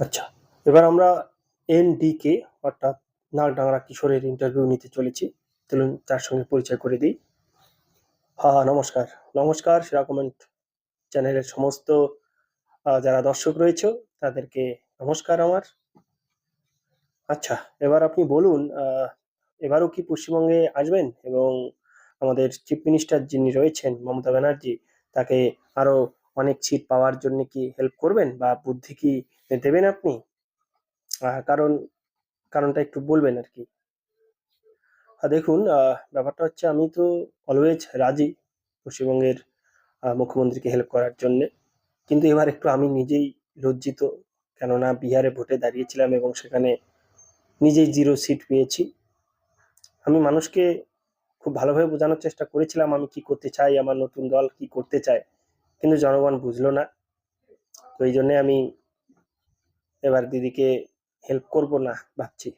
আচ্ছা এবার আমরা এন এনডিকে, অর্থাৎ নাগডাংরা কিশোরের ইন্টারভিউ নিতে চলেছি। চলুন তার সঙ্গে পরিচয় করে দিই। হ্যাঁ নমস্কার। নমস্কার সেরা কমেন্ট চ্যানেলের সমস্ত যারা দর্শক রয়েছে, তাদেরকে নমস্কার আমার। আচ্ছা এবার আপনি বলুন এবারও কি পশ্চিমবঙ্গে আসবেন? এবং আমাদের চিফ মিনিস্টার যিনি রয়েছেন, মমতা ব্যানার্জি, তাকে আরও অনেক সিট পাওয়ার জন্য কি হেল্প করবেন? বা বুদ্ধি কি দেবেন আপনি? কারণ, কারণটা একটু বলবেন আর কি। দেখুন ব্যাপারটা হচ্ছে আমি তো অলওয়েজ রাজি পশ্চিমবঙ্গের মুখ্যমন্ত্রীকে হেল্প করার জন্য। কিন্তু এবার একটু আমি নিজেই লজ্জিত, কেননা বিহারে ভোটে দাঁড়িয়েছিলাম এবং সেখানে নিজেই জিরো সিট পেয়েছি। আমি মানুষকে খুব ভালোভাবে বোঝানোর চেষ্টা করেছিলাম আমি কি করতে চাই, আমার নতুন দল কি করতে চায়। কিন্তু জনগণ বুঝলো না। তো এই জন্যে আমি এবার দিদিকে হেল্প করব না ভাবছি।